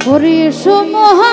হরে সমহা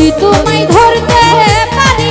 যদি তোমায় ধরতে পারি